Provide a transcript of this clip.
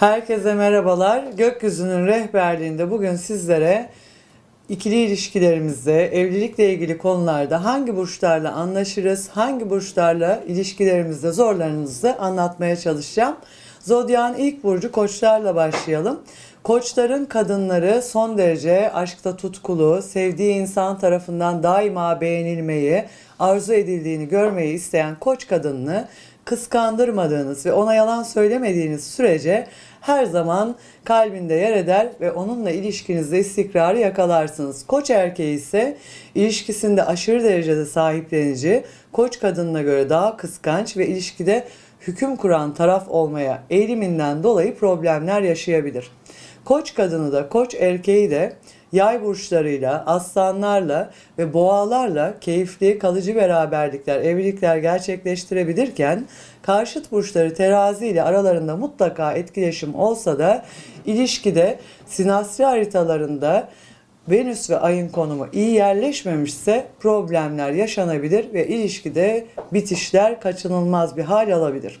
Herkese merhabalar. Gökyüzünün rehberliğinde bugün sizlere ikili ilişkilerimizde, evlilikle ilgili konularda hangi burçlarla anlaşırız, hangi burçlarla ilişkilerimizde zorlarınızı anlatmaya çalışacağım. Zodyan ilk burcu koçlarla başlayalım. Koçların kadınları son derece aşkta tutkulu, sevdiği insan tarafından daima beğenilmeyi, arzu edildiğini görmeyi isteyen koç kadınını kıskandırmadığınız ve ona yalan söylemediğiniz sürece her zaman kalbinde yer eder ve onunla ilişkinizde istikrarı yakalarsınız. Koç erkeği ise ilişkisinde aşırı derecede sahiplenici, koç kadınına göre daha kıskanç ve ilişkide hüküm kuran taraf olmaya eğiliminden dolayı problemler yaşayabilir. Koç kadını da koç erkeği de yay burçlarıyla, aslanlarla ve boğalarla keyifli, kalıcı beraberlikler, evlilikler gerçekleştirebilirken karşıt burçları terazi ile aralarında mutlaka etkileşim olsa da ilişkide sinastri haritalarında Venüs ve ayın konumu iyi yerleşmemişse problemler yaşanabilir ve ilişkide bitişler kaçınılmaz bir hal alabilir.